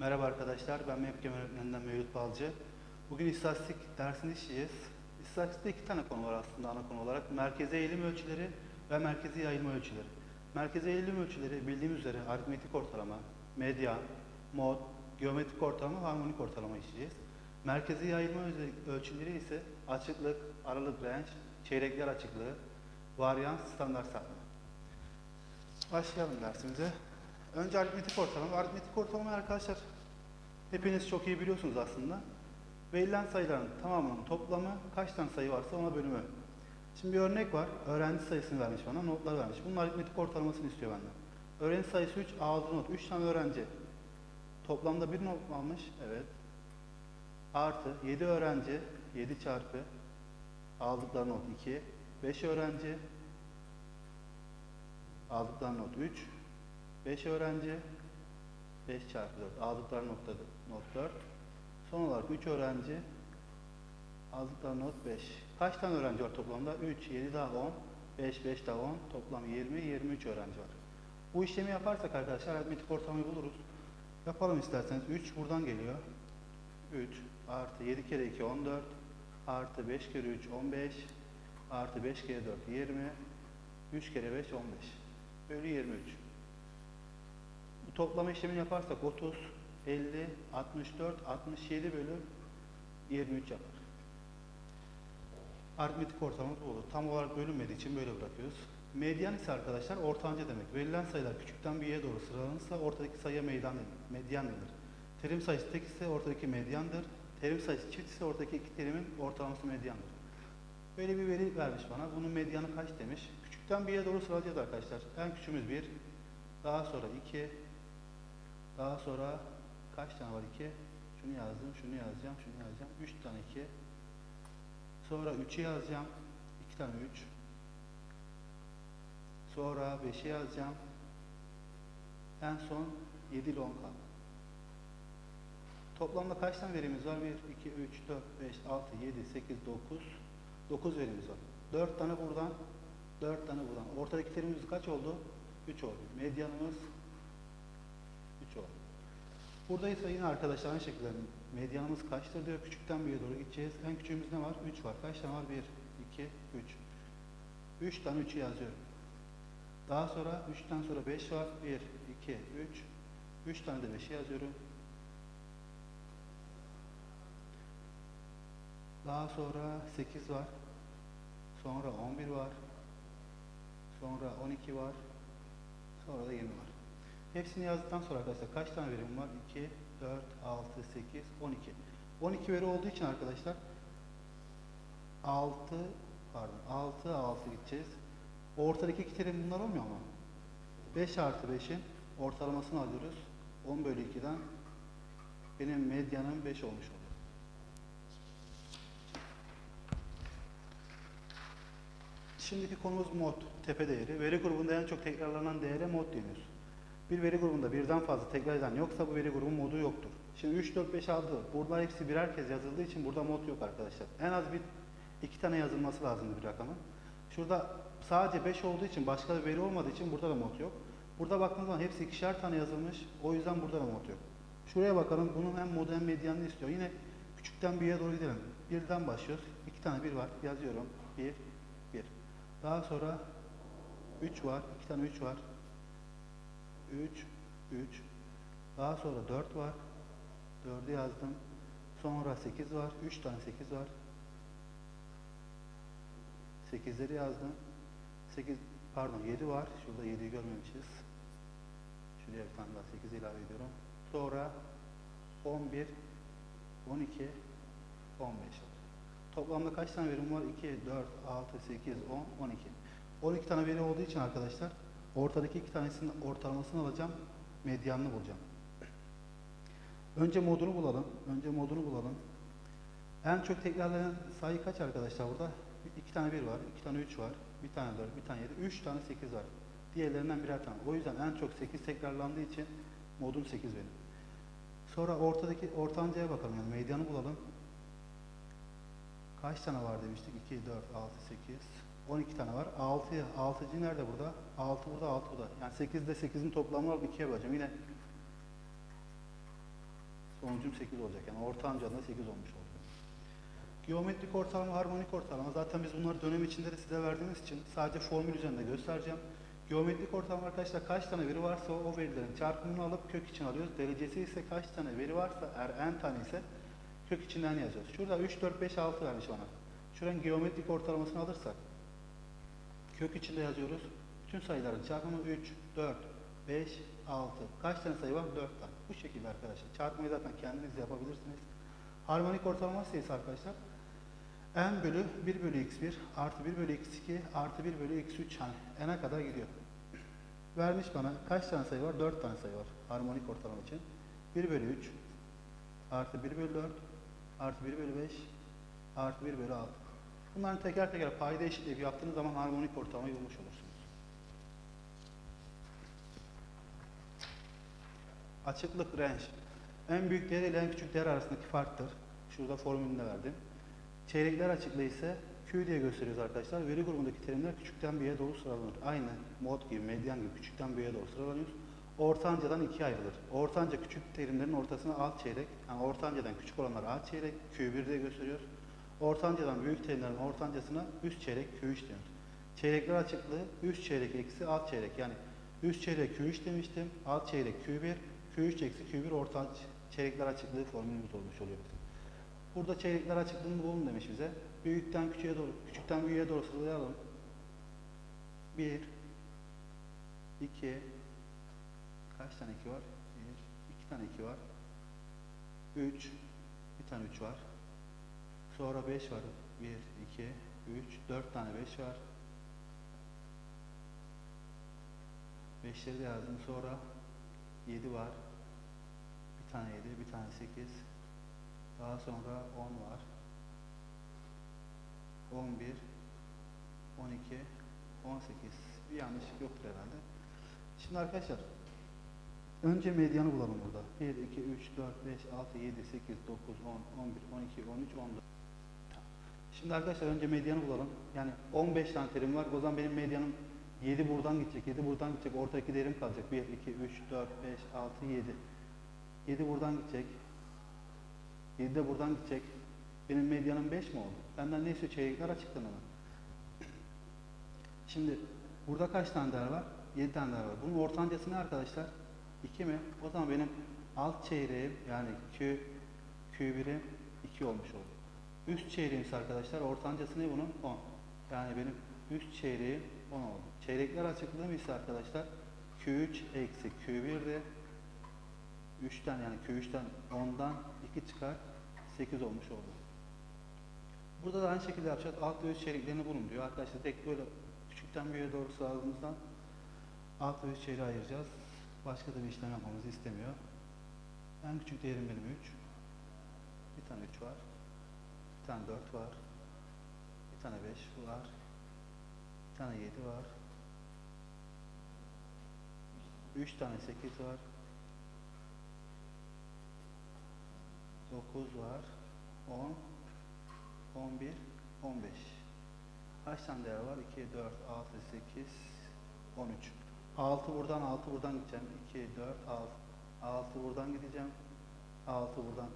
Merhaba arkadaşlar, ben Mevkem öğretmeninden Mevlüt Balcı. Bugün istatistik dersini işleyeceğiz. İstatistikte iki tane konu var aslında ana konu olarak. Merkezi eğilim ölçüleri ve merkezi yayılma ölçüleri. Merkezi eğilim ölçüleri bildiğimiz üzere aritmetik ortalama, medyan, mod, geometrik ortalama ve harmonik ortalama işleyeceğiz. Merkezi yayılma ölçüleri ise açıklık, aralık range, çeyrekler açıklığı, varyans, standart sapma. Başlayalım dersimize. Önce aritmetik ortalama. Aritmetik ortalama arkadaşlar hepiniz çok iyi biliyorsunuz aslında. Verilen sayıların tamamının toplamı kaç tane sayı varsa ona bölümü. Şimdi bir örnek var. Öğrenci sayısını vermiş bana, notlar vermiş. Bunun aritmetik ortalamasını istiyor benden. Öğrenci sayısı 3, ağzı not. 3 tane öğrenci. Toplamda bir not almış. Evet. Artı 7 öğrenci, 7 çarpı aldıkları not 2. 5 öğrenci, aldıkları not 3. 5 öğrenci 5 çarpı 4 aldıkları nokta not 4. Son olarak 3 öğrenci aldıkları not 5. Kaç tane öğrenci var toplamda? 3, 7 daha 10, 5, 5 daha 10, toplam 20, 23 öğrenci var. Bu işlemi yaparsak arkadaşlar aritmetik ortalamayı buluruz. Yapalım isterseniz. 3 buradan geliyor. 3 artı 7 kere 2 14 artı 5 kere 3 15 artı 5 kere 4 20 3 kere 5 15 bölü 23. Bu toplama işlemini yaparsak 30, 50, 64, 67 bölü 23 yapar. Aritmetik ortalama bu olur. Tam olarak bölünmediği için böyle bırakıyoruz. Medyan ise arkadaşlar ortanca demek. Verilen sayılar küçükten büyüğe doğru sıralanırsa ortadaki sayıya meydan medyan denir. Terim sayısı tek ise ortadaki medyandır. Terim sayısı çift ise ortadaki iki terimin ortalaması medyandır. Böyle bir veri vermiş bana. Bunun medyanı kaç demiş. Küçükten büyüğe doğru sıralayacağız arkadaşlar. En küçüğümüz 1, daha sonra 2, daha sonra kaç tane var 2? Şunu yazdım, şunu yazacağım, şunu yazacağım. 3 tane 2. Sonra 3'ü yazacağım. 2 tane 3. Sonra 5'i yazacağım. En son 7 ile 10 kaldı. Toplamda kaç tane verimiz var? 1, 2, 3, 4, 5, 6, 7, 8, 9. 9 verimiz var. 4 tane buradan, 4 tane buradan. Ortadaki terimimiz kaç oldu? 3 oldu. Medyanımız 3 oldu. Burada ise yine arkadaşlar aynı şekilde medyanımız kaçtır diyor. Küçükten büyüğe doğru gideceğiz. En küçüğümüz ne var? 3 var. Kaç tane var? 1, 2, 3. 3 tane 3'ü yazıyorum. Daha sonra 3'ten sonra 5 var. 1, 2, 3. 3 tane de 5'i yazıyorum. Daha sonra 8 var. Sonra 11 var. Sonra 12 var. Sonra da 20 var. Hepsini yazdıktan sonra arkadaşlar kaç tane verim var? 2, 4, 6, 8, 12. 12 veri olduğu için arkadaşlar 6 pardon 6 6 gideceğiz. Ortadaki iki terim bunlar olmuyor mu? 5 artı 5'in ortalamasını alıyoruz. 10 bölü 2'den benim medyanım 5 olmuş oluyor. Şimdiki konumuz mod, tepe değeri. Veri grubunda en çok tekrarlanan değere mod deniyor. Bir veri grubunda birden fazla tekrar eden yoksa bu veri grubun modu yoktur. Şimdi 3, 4, 5, 6 burada hepsi birer kez yazıldığı için burada mod yok arkadaşlar. En az bir iki tane yazılması lazımdı bir rakamın. Şurada sadece 5 olduğu için başka bir veri olmadığı için burada da mod yok. Burada baktığınız zaman hepsi ikişer tane yazılmış. O yüzden burada da mod yok. Şuraya bakalım. Bunun hem modu hem medyanını istiyor. Yine küçükten büyüğe doğru gidelim. Birden başlıyoruz. İki tane bir var. Yazıyorum. Bir, bir. Daha sonra 3 var. iki tane 3 var. 3, 3. Daha sonra 4 var. 4'ü yazdım. Sonra 8 var. 3 tane 8 var. 8'leri yazdım. 8 pardon 7 var. Şurada 7'yi görmemişiz. Şuraya bir tane daha 8 ilave ediyorum. Sonra 11, 12, 15 var. Toplamda kaç tane verim var? 2, 4, 6, 8, 10, 12. 12 tane veri olduğu için arkadaşlar ortadaki iki tanesinin ortalamasını alacağım. Medyanını bulacağım. Önce modunu bulalım. Önce modunu bulalım. En çok tekrarlanan sayı kaç arkadaşlar burada? İki tane 1 var, iki tane 3 var, bir tane 4, bir tane 7, 3 tane 8 var. Diğerlerinden birer tane. O yüzden en çok 8 tekrarlandığı için modun 8 benim. Sonra ortadaki ortancaya bakalım yani medyanı bulalım. Kaç tane var demiştik? 2, 4, 6, 8, 12 tane var. 6, 6. nerede burada? 6 burada, 6 burada. Yani 8 ile 8'in toplamını alıp 2'ye böleceğim. Yine Sonucum 8 olacak. Yani ortancada 8 olmuş oldu. Geometrik ortalama, harmonik ortalama. Zaten biz bunları dönem içinde de size verdiğimiz için sadece formül üzerinde göstereceğim. Geometrik ortalama arkadaşlar kaç tane veri varsa o verilerin çarpımını alıp kök için alıyoruz. Derecesi ise kaç tane veri varsa eğer n tane ise kök içinden yazacağız. Şurada 3, 4, 5, 6 vermiş bana. Şuranın geometrik ortalamasını alırsak kök içinde yazıyoruz. Bütün sayıların çarpımı 3, 4, 5, 6. Kaç tane sayı var? 4 tane. Bu şekilde arkadaşlar. Çarpmayı zaten kendiniz yapabilirsiniz. Harmonik ortalama sayısı arkadaşlar n bölü 1 bölü x1 artı 1 bölü x2 artı 1 bölü x3 hani n'e kadar gidiyor. Vermiş bana kaç tane sayı var? 4 tane sayı var harmonik ortalama için. 1 bölü 3 artı 1 bölü 4 artı 1 bölü 5 artı 1 bölü 6. Bunların teker teker payda eşitleyip yaptığınız zaman harmonik ortalamayı bulmuş olursunuz. Açıklık range. En büyük değer ile en küçük değer arasındaki farktır. Şurada formülünü de verdim. Çeyrekler açıklığı ise Q diye gösteriyoruz arkadaşlar. Veri grubundaki terimler küçükten büyüğe doğru sıralanır. Aynı mod gibi, medyan gibi küçükten büyüğe doğru sıralanıyoruz. Ortancadan ikiye ayrılır. Ortanca küçük terimlerin ortasına alt çeyrek, yani ortancadan küçük olanlar alt çeyrek, Q1 diye gösteriyoruz. Ortancadan büyük terimlerin ortancasına üst çeyrek, Q3 diyoruz. Çeyrekler açıklığı üst çeyrek eksi alt çeyrek. Yani üst çeyrek Q3 demiştim, alt çeyrek Q1, Q3 eksi Q1 orta çeyrekler açıklığı formülümüz olmuş oluyor. Burada çeyrekler açıklığını bulun demiş bize. Büyükten küçüğe doğru, küçükten büyüğe doğru sıralayalım. 1 2 Kaç tane 2 var? 1 2 tane 2 var. 3 bir tane 3 var. Sonra 5 var. 1 2 3 4 tane 5 var. 5'leri de yazdım. Sonra 7 var. Bir tane 7, bir tane 8. Daha sonra 10 var. 11, 12, 18. Bir yanlışlık yoktur herhalde. Şimdi arkadaşlar önce medyanı bulalım burada. 1, 2, 3, 4, 5, 6, 7, 8, 9, 10, 11, 12, 13, 14. Şimdi arkadaşlar önce medyanı bulalım. Yani 15 tane terim var. O zaman benim medyanım 7 buradan gidecek, 7 buradan gidecek. Ortadaki değerim kalacak. 1, 2, 3, 4, 5, 6, 7. 7 buradan gidecek. 7 de buradan gidecek. Benim medyanım 5 mi oldu? Benden ne istiyor? Çeyrekler açıktan ama. Şimdi burada kaç tane değer var? 7 tane değer var. Bunun ortancası ne arkadaşlar? 2 mi? O zaman benim alt çeyreğim yani Q, Q1'im 2 olmuş oldu. Üst çeyreğim ise arkadaşlar ortancası ne bunun? 10. Yani benim üst çeyreğim 10 oldu. Çeyrekler açıklığım ise arkadaşlar Q3 eksi Q1'de 3'ten yani Q3'ten 10'dan 2 çıkar 8 olmuş oldu. Burada da aynı şekilde yapacağız. Alt ve üst çeyreklerini bulun diyor. Arkadaşlar tek böyle küçükten büyüğe doğru sıraladığımızdan alt ve üst çeyreği ayıracağız. Başka da bir işlem yapmamızı istemiyor. En küçük değerim benim 3. Bir tane 3 var. Tane 4 var. Bir tane 5 var. Bir tane 7 var. 3 tane 8 var. 9 var. 10, 11, 15. Kaç tane değer var? 2, 4, 6, 8, 13. 6 buradan, 6 buradan gideceğim. 2, 4, 6. 6 buradan gideceğim. 6 buradan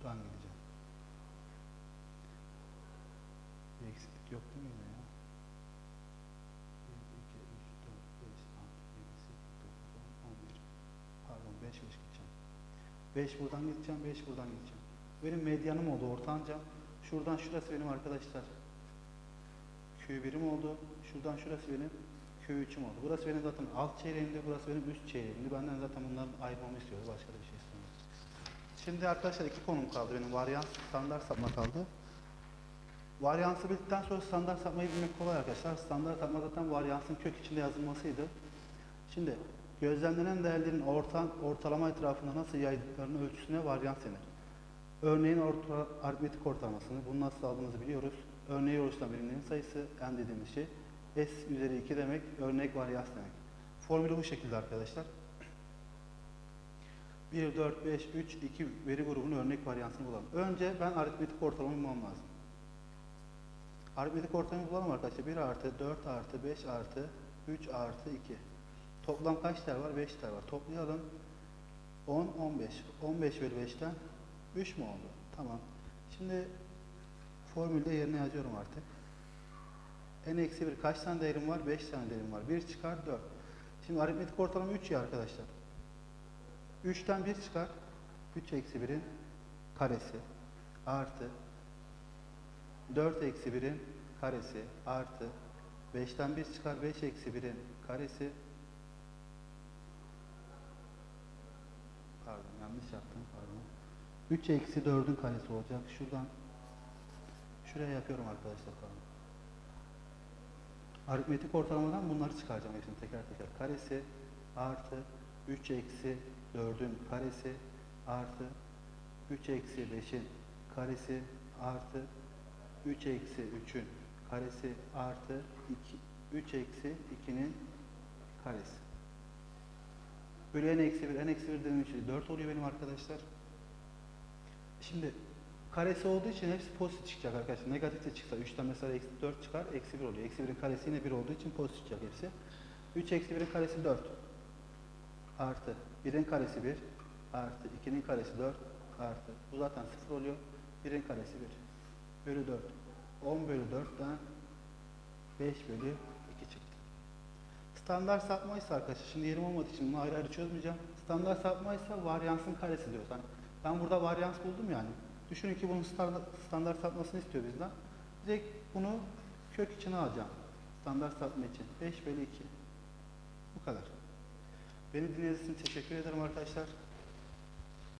buradan gideceğim. Bir eksiklik yok değil mi ya? 1, 2, 3, 4, 5, 6, 7, 8, 9, 10, 11. Pardon 5, 5 gideceğim. 5 buradan gideceğim, 5 buradan gideceğim. Benim medyanım oldu ortanca. Şuradan şurası benim arkadaşlar. Q1'im oldu. Şuradan şurası benim Q3'üm oldu. Burası benim zaten alt çeyreğimdi, burası benim üst çeyreğimdi. Benden zaten bunların ayırmamı istiyordu. Başka da bir şey istemiyorum. Şimdi arkadaşlar iki konum kaldı benim. Varyans, standart sapma kaldı. Varyansı bildikten sonra standart sapmayı bilmek kolay arkadaşlar. Standart sapma zaten varyansın kök içinde yazılmasıydı. Şimdi gözlemlenen değerlerin orta, ortalama etrafında nasıl yaydıklarını ölçüsüne varyans denir. Örneğin orta, aritmetik ortalamasını, bunu nasıl aldığımızı biliyoruz. Örneği oluşturan birimlerin sayısı, n dediğimiz şey. S üzeri 2 demek, örnek varyans demek. Formülü bu şekilde arkadaşlar. 1, 4, 5, 3, 2 veri grubunun örnek varyansını bulalım. Önce ben aritmetik ortalamayı bulmam lazım. Aritmetik ortalamayı bulalım arkadaşlar. 1 artı 4 artı 5 artı 3 artı 2. Toplam kaç değer var? 5 değer var. Toplayalım. 10, 15. 15 bölü 5'ten 3 mü oldu? Tamam. Şimdi formülde yerine yazıyorum artık. n eksi 1 kaç tane değerim var? 5 tane değerim var. 1 çıkar 4. Şimdi aritmetik ortalama 3 ya arkadaşlar. 3'ten 1 çıkar. 3 eksi 1'in karesi artı 4 eksi 1'in karesi artı 5'ten 1 çıkar 5 eksi 1'in karesi. Pardon yanlış yaptım pardon. 3 eksi 4'ün karesi olacak. Şuradan şuraya yapıyorum arkadaşlar pardon. Aritmetik ortalamadan bunları çıkaracağım hepsini teker teker. Karesi artı 3 eksi 4'ün karesi artı 3 eksi 5'in karesi artı 3 eksi 3'ün karesi artı 2, 3 eksi 2'nin karesi. Bölü n eksi 1, n eksi 1 dediğim şey 4 oluyor benim arkadaşlar. Şimdi karesi olduğu için hepsi pozitif çıkacak arkadaşlar. Negatif de çıksa 3'ten mesela eksi 4 çıkar, eksi 1 oluyor. Eksi 1'in karesi yine 1 olduğu için pozitif çıkacak hepsi. 3 eksi 1'in karesi 4 artı 1'in karesi 1 artı 2'nin karesi 4 artı bu zaten 0 oluyor. 1'in karesi 1 bölü 4. 10 bölü 4'ten 5 bölü 2 çıktı. Standart sapma ise arkadaşlar şimdi yerim olmadığı için bunu ayrı ayrı çözmeyeceğim. Standart sapma ise varyansın karesi diyor. Yani ben burada varyans buldum yani. Düşünün ki bunun standart, standart sapmasını istiyor bizden. Direkt bunu kök içine alacağım. Standart sapma için. 5 bölü 2. Bu kadar. Beni dinlediğiniz için teşekkür ederim arkadaşlar.